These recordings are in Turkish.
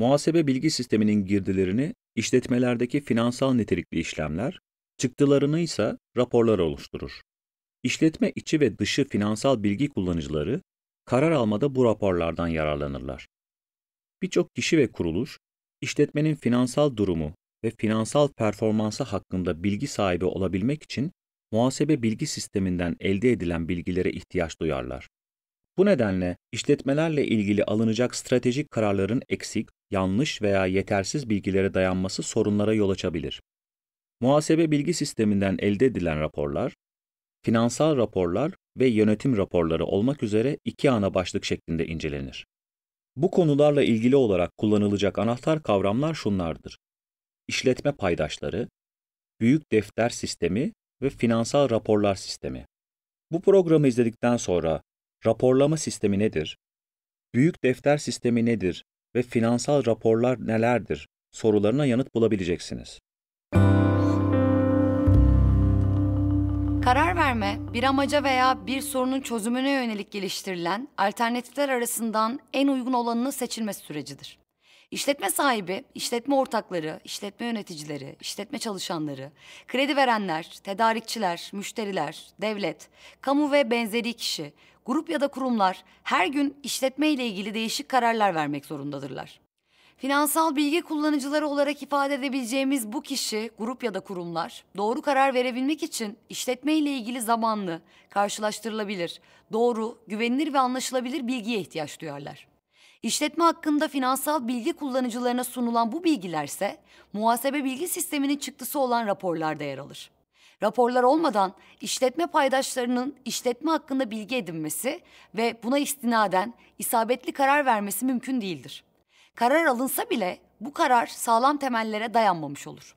Muhasebe bilgi sisteminin girdilerini işletmelerdeki finansal nitelikli işlemler, çıktılarını ise raporlar oluşturur. İşletme içi ve dışı finansal bilgi kullanıcıları karar almada bu raporlardan yararlanırlar. Birçok kişi ve kuruluş, işletmenin finansal durumu ve finansal performansı hakkında bilgi sahibi olabilmek için muhasebe bilgi sisteminden elde edilen bilgilere ihtiyaç duyarlar. Bu nedenle işletmelerle ilgili alınacak stratejik kararların eksik, yanlış veya yetersiz bilgilere dayanması sorunlara yol açabilir. Muhasebe bilgi sisteminden elde edilen raporlar, finansal raporlar ve yönetim raporları olmak üzere iki ana başlık şeklinde incelenir. Bu konularla ilgili olarak kullanılacak anahtar kavramlar şunlardır. İşletme paydaşları, büyük defter sistemi ve finansal raporlar sistemi. Bu programı izledikten sonra raporlama sistemi nedir? Büyük defter sistemi nedir ve finansal raporlar nelerdir sorularına yanıt bulabileceksiniz. Karar verme, bir amaca veya bir sorunun çözümüne yönelik geliştirilen alternatifler arasından en uygun olanını seçilmesi sürecidir. İşletme sahibi, işletme ortakları, işletme yöneticileri, işletme çalışanları, kredi verenler, tedarikçiler, müşteriler, devlet, kamu ve benzeri kişi, grup ya da kurumlar her gün işletme ile ilgili değişik kararlar vermek zorundadırlar. Finansal bilgi kullanıcıları olarak ifade edebileceğimiz bu kişi, grup ya da kurumlar doğru karar verebilmek için işletme ile ilgili zamanlı, karşılaştırılabilir, doğru, güvenilir ve anlaşılabilir bilgiye ihtiyaç duyarlar. İşletme hakkında finansal bilgi kullanıcılarına sunulan bu bilgilerse muhasebe bilgi sisteminin çıktısı olan raporlarda yer alır. Raporlar olmadan işletme paydaşlarının işletme hakkında bilgi edinmesi ve buna istinaden isabetli karar vermesi mümkün değildir. Karar alınsa bile bu karar sağlam temellere dayanmamış olur.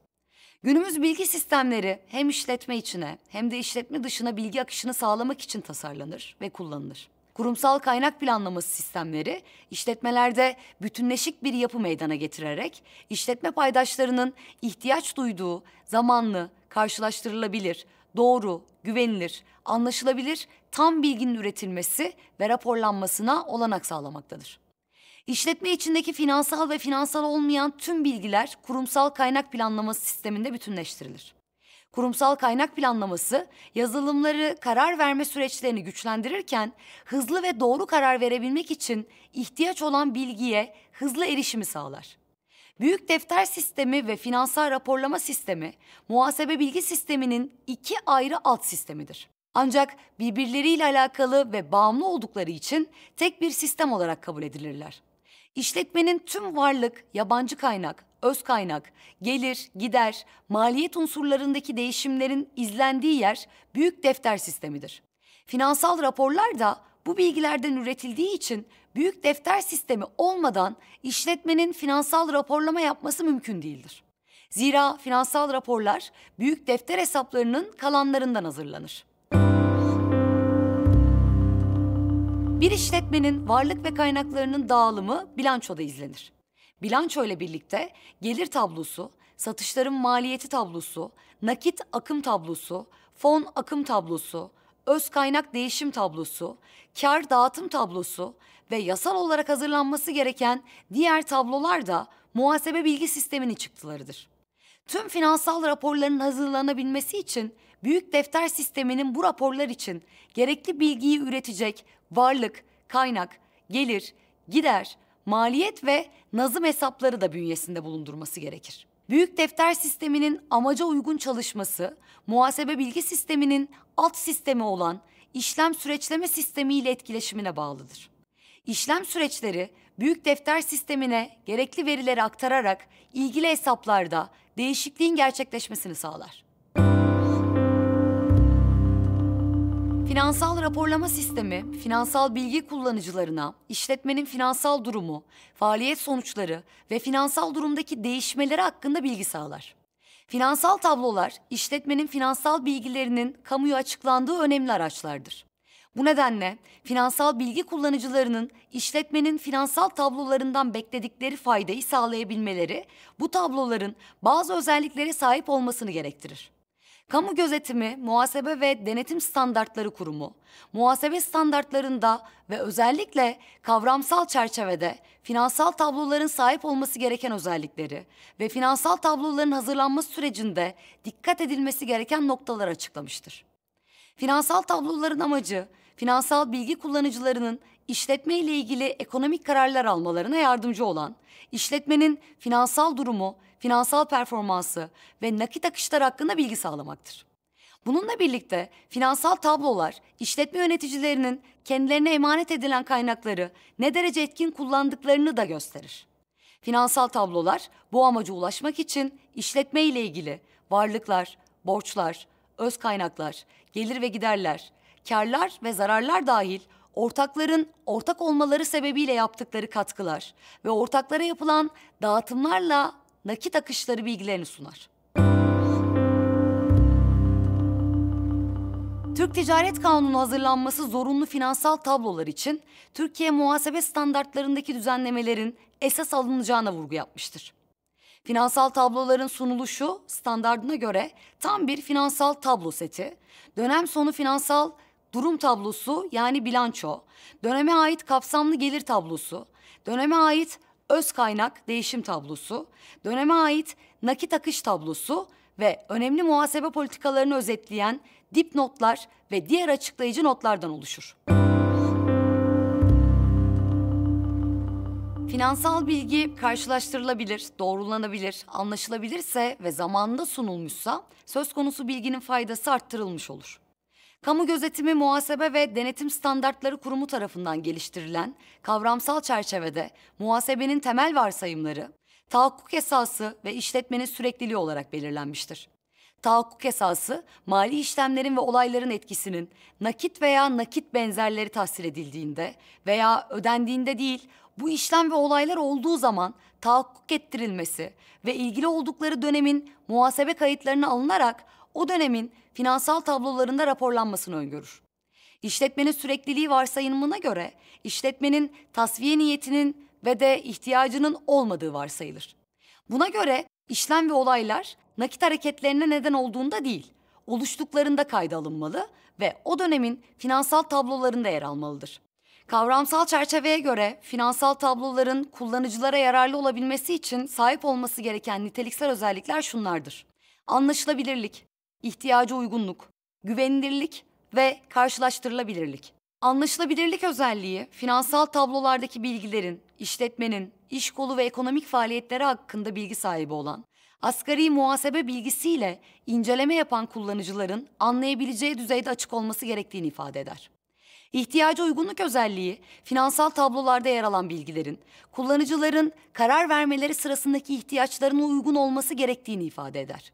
Günümüz bilgi sistemleri hem işletme içine hem de işletme dışına bilgi akışını sağlamak için tasarlanır ve kullanılır. Kurumsal kaynak planlaması sistemleri işletmelerde bütünleşik bir yapı meydana getirerek işletme paydaşlarının ihtiyaç duyduğu zamanlı, karşılaştırılabilir, doğru, güvenilir, anlaşılabilir tam bilginin üretilmesi ve raporlanmasına olanak sağlamaktadır. İşletme içindeki finansal ve finansal olmayan tüm bilgiler kurumsal kaynak planlaması sisteminde bütünleştirilir. Kurumsal kaynak planlaması yazılımları karar verme süreçlerini güçlendirirken hızlı ve doğru karar verebilmek için ihtiyaç olan bilgiye hızlı erişimi sağlar. Büyük defter sistemi ve finansal raporlama sistemi muhasebe bilgi sisteminin iki ayrı alt sistemidir. Ancak birbirleriyle alakalı ve bağımlı oldukları için tek bir sistem olarak kabul edilirler. İşletmenin tüm varlık, yabancı kaynak, öz kaynak, gelir, gider, maliyet unsurlarındaki değişimlerin izlendiği yer büyük defter sistemidir. Finansal raporlar da bu bilgilerden üretildiği için büyük defter sistemi olmadan işletmenin finansal raporlama yapması mümkün değildir. Zira finansal raporlar büyük defter hesaplarının kalanlarından hazırlanır. Bir işletmenin varlık ve kaynaklarının dağılımı bilançoda izlenir. Bilanço ile birlikte gelir tablosu, satışların maliyeti tablosu, nakit akım tablosu, fon akım tablosu, öz kaynak değişim tablosu, kar dağıtım tablosu ve yasal olarak hazırlanması gereken diğer tablolar da muhasebe bilgi sisteminin çıktılarıdır. Tüm finansal raporların hazırlanabilmesi için büyük defter sisteminin bu raporlar için gerekli bilgiyi üretecek varlık, kaynak, gelir, gider, maliyet ve nazım hesapları da bünyesinde bulundurması gerekir. Büyük defter sisteminin amaca uygun çalışması, muhasebe bilgi sisteminin alt sistemi olan işlem süreçleme sistemi ile etkileşimine bağlıdır. İşlem süreçleri büyük defter sistemine gerekli verileri aktararak ilgili hesaplarda değişikliğin gerçekleşmesini sağlar. Finansal raporlama sistemi, finansal bilgi kullanıcılarına işletmenin finansal durumu, faaliyet sonuçları ve finansal durumdaki değişmeleri hakkında bilgi sağlar. Finansal tablolar, işletmenin finansal bilgilerinin kamuya açıklandığı önemli araçlardır. Bu nedenle finansal bilgi kullanıcılarının işletmenin finansal tablolarından bekledikleri faydayı sağlayabilmeleri bu tabloların bazı özelliklere sahip olmasını gerektirir. Kamu Gözetimi, Muhasebe ve Denetim Standartları Kurumu, muhasebe standartlarında ve özellikle kavramsal çerçevede finansal tabloların sahip olması gereken özellikleri ve finansal tabloların hazırlanması sürecinde dikkat edilmesi gereken noktalar açıklamıştır. Finansal tabloların amacı, finansal bilgi kullanıcılarının işletme ile ilgili ekonomik kararlar almalarına yardımcı olan, işletmenin finansal durumu, finansal performansı ve nakit akışları hakkında bilgi sağlamaktır. Bununla birlikte finansal tablolar işletme yöneticilerinin kendilerine emanet edilen kaynakları ne derece etkin kullandıklarını da gösterir. Finansal tablolar bu amaca ulaşmak için işletme ile ilgili varlıklar, borçlar, öz kaynaklar, gelir ve giderler, karlar ve zararlar dahil ortakların ortak olmaları sebebiyle yaptıkları katkılar ve ortaklara yapılan dağıtımlarla nakit akışları bilgilerini sunar. Türk Ticaret Kanunu hazırlanması zorunlu finansal tablolar için Türkiye muhasebe standartlarındaki düzenlemelerin esas alınacağına vurgu yapmıştır. Finansal tabloların sunuluşu standardına göre tam bir finansal tablo seti, dönem sonu finansal durum tablosu yani bilanço, döneme ait kapsamlı gelir tablosu, döneme ait öz kaynak değişim tablosu, döneme ait nakit akış tablosu ve önemli muhasebe politikalarını özetleyen dipnotlar ve diğer açıklayıcı notlardan oluşur. Finansal bilgi karşılaştırılabilir, doğrulanabilir, anlaşılabilirse ve zamanında sunulmuşsa söz konusu bilginin faydası arttırılmış olur. Kamu Gözetimi Muhasebe ve Denetim Standartları Kurumu tarafından geliştirilen kavramsal çerçevede muhasebenin temel varsayımları, tahakkuk esası ve işletmenin sürekliliği olarak belirlenmiştir. Tahakkuk esası, mali işlemlerin ve olayların etkisinin nakit veya nakit benzerleri tahsil edildiğinde veya ödendiğinde değil, bu işlem ve olaylar olduğu zaman tahakkuk ettirilmesi ve ilgili oldukları dönemin muhasebe kayıtlarına alınarak o dönemin finansal tablolarında raporlanmasını öngörür. İşletmenin sürekliliği varsayımına göre işletmenin tasfiye niyetinin ve de ihtiyacının olmadığı varsayılır. Buna göre işlem ve olaylar nakit hareketlerine neden olduğunda değil, oluştuklarında kayda alınmalı ve o dönemin finansal tablolarında yer almalıdır. Kavramsal çerçeveye göre finansal tabloların kullanıcılara yararlı olabilmesi için sahip olması gereken niteliksel özellikler şunlardır. Anlaşılabilirlik, ihtiyaca uygunluk, güvenilirlik ve karşılaştırılabilirlik. Anlaşılabilirlik özelliği, finansal tablolardaki bilgilerin, işletmenin, iş kolu ve ekonomik faaliyetleri hakkında bilgi sahibi olan, asgari muhasebe bilgisiyle inceleme yapan kullanıcıların anlayabileceği düzeyde açık olması gerektiğini ifade eder. İhtiyaca uygunluk özelliği, finansal tablolarda yer alan bilgilerin, kullanıcıların karar vermeleri sırasındaki ihtiyaçlarına uygun olması gerektiğini ifade eder.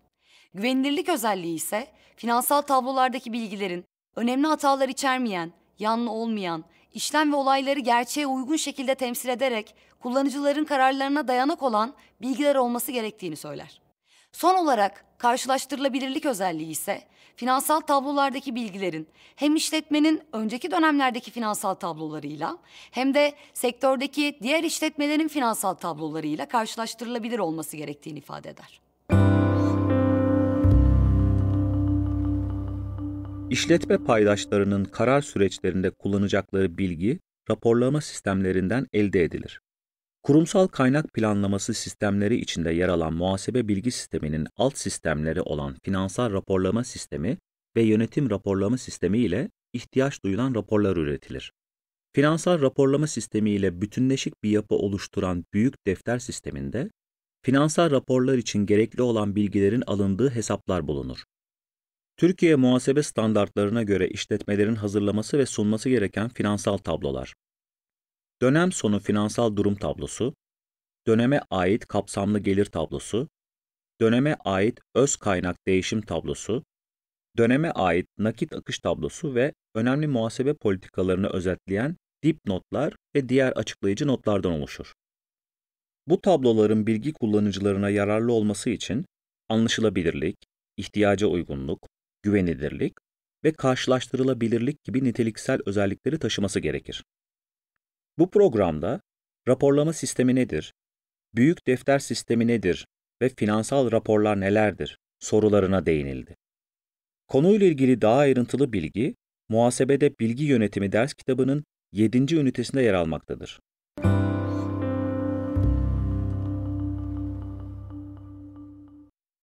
Güvenilirlik özelliği ise finansal tablolardaki bilgilerin önemli hatalar içermeyen, yanlı olmayan, işlem ve olayları gerçeğe uygun şekilde temsil ederek kullanıcıların kararlarına dayanak olan bilgiler olması gerektiğini söyler. Son olarak karşılaştırılabilirlik özelliği ise finansal tablolardaki bilgilerin hem işletmenin önceki dönemlerdeki finansal tablolarıyla hem de sektördeki diğer işletmelerin finansal tablolarıyla karşılaştırılabilir olması gerektiğini ifade eder. İşletme paydaşlarının karar süreçlerinde kullanacakları bilgi raporlama sistemlerinden elde edilir. Kurumsal kaynak planlaması sistemleri içinde yer alan muhasebe bilgi sisteminin alt sistemleri olan finansal raporlama sistemi ve yönetim raporlama sistemi ile ihtiyaç duyulan raporlar üretilir. Finansal raporlama sistemi ile bütünleşik bir yapı oluşturan büyük defter sisteminde, finansal raporlar için gerekli olan bilgilerin alındığı hesaplar bulunur. Türkiye muhasebe standartlarına göre işletmelerin hazırlaması ve sunması gereken finansal tablolar. Dönem sonu finansal durum tablosu, döneme ait kapsamlı gelir tablosu, döneme ait öz kaynak değişim tablosu, döneme ait nakit akış tablosu ve önemli muhasebe politikalarını özetleyen dipnotlar ve diğer açıklayıcı notlardan oluşur. Bu tabloların bilgi kullanıcılarına yararlı olması için anlaşılabilirlik, ihtiyaca uygunluk, güvenilirlik ve karşılaştırılabilirlik gibi niteliksel özellikleri taşıması gerekir. Bu programda raporlama sistemi nedir, büyük defter sistemi nedir ve finansal raporlar nelerdir sorularına değinildi. Konuyla ilgili daha ayrıntılı bilgi, Muhasebede Bilgi Yönetimi ders kitabının 7. ünitesinde yer almaktadır.